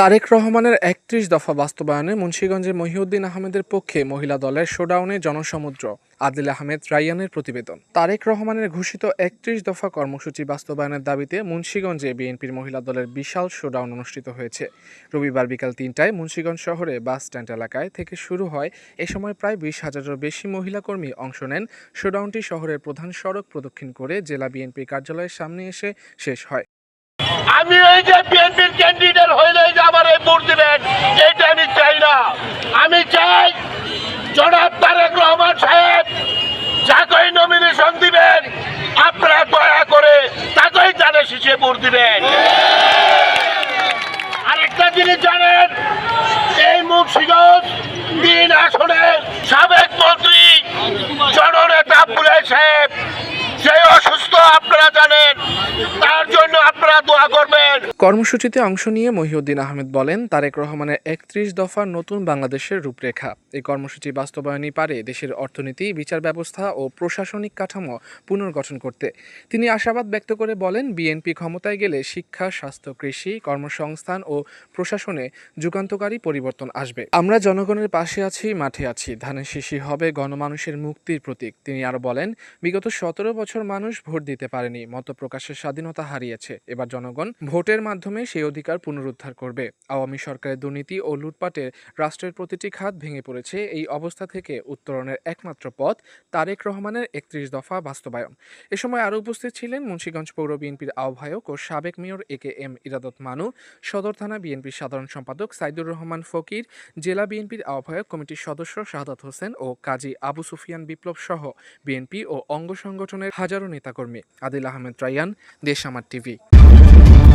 তারেক রহমানের একত্রিশ দফা বাস্তবায়নে মুন্সিগঞ্জের মহিউদ্দিন আহমেদের পক্ষে মহিলা দলের শোডাউনে জনসমুদ্র, আদিল আহমেদ রাইয়ানের প্রতিবেদন। তারেক রহমানের ঘোষিত একত্রিশ দফা কর্মসূচি বাস্তবায়নের দাবিতে মুন্সিগঞ্জে বিএনপির মহিলা দলের বিশাল শোডাউন অনুষ্ঠিত হয়েছে। রবিবার বিকাল তিনটায় মুন্সিগঞ্জ শহরে বাস স্ট্যান্ড এলাকায় থেকে শুরু হয়। এ সময় প্রায় বিশ হাজারেরও বেশি মহিলা কর্মী অংশ নেন। শোডাউনটি শহরের প্রধান সড়ক প্রদক্ষিণ করে জেলা বিএনপি কার্যালয়ের সামনে এসে শেষ হয়। আমি এই যে বিএনপির ক্যান্ডিডেট হইলেই যে আমার এই ভোট দিবেন এইটা আমি চাই না আমি চাই জনাব তারেক রহমান সাহেব, যাকেই নমিনেশন দিবেন, আপনারা দয়া করে তাকেই জানে শিশে ভোট দিবেন। আরেকটা জিনিস জানেন, এই মুন্সিগঞ্জ তিন আসনের সাবেক মন্ত্রী, জননেতা ফুলে সাহেব সেই অসুস্থ আপনারা জানেন তার জন্য আপনারা দোয়া করবেন। কর্মসূচিতে অংশ নিয়ে মহিউদ্দিন আহমেদ বলেন, তারেক রহমানের একত্রিশ দফা নতুন বাংলাদেশের রূপরেখা। এই কর্মসূচি বাস্তবায়নই পারে দেশের অর্থনীতি, বিচার ব্যবস্থা ও প্রশাসনিক কাঠামো পুনর্গঠন করতে। তিনি আশাবাদ ব্যক্ত করে বলেন, বিএনপি ক্ষমতায় গেলে শিক্ষা, স্বাস্থ্য, কৃষি, কর্মসংস্থান ও প্রশাসনে যুগান্তকারী পরিবর্তন আসবে। আমরা জনগণের পাশে আছি, মাঠে আছি, ধানের শিশি হবে গণমানুষের মুক্তির প্রতীক। তিনি আরও বলেন, বিগত সতেরো বছর মানুষ ভোট দিতে পারেনি মত প্রকাশের স্বাধীনতা হারিয়েছে। এবার জনগণ ভোটের মাধ্যমে সেই অধিকার পুনরুদ্ধার করবে। আওয়ামী সরকারের দুর্নীতি ও লুটপাটে রাষ্ট্রের প্রতিটি খাত ভেঙে পড়েছে এই অবস্থা থেকে উত্তরণের একমাত্র পথ তারেক রহমানের একত্রিশ দফা বাস্তবায়ন। এ সময় আরও উপস্থিত ছিলেন মুন্সীগঞ্জ পৌর বিএনপির আহ্বায়ক ও সাবেক মেয়র এ কে এম ইরাদত মানু, সদর থানা বিএনপির সাধারণ সম্পাদক সাইদুর রহমান ফকির, জেলা বিএনপির আহ্বায়ক কমিটির সদস্য শাহাদাত হোসেন ও কাজী আবু সুফিয়ান বিপ্লব সহ বিএনপি ও অঙ্গ সংগঠনের হাজারো নেতাকর্মী। আদিল আহমেদ রায়ান দেশ আমার টিভি। あ!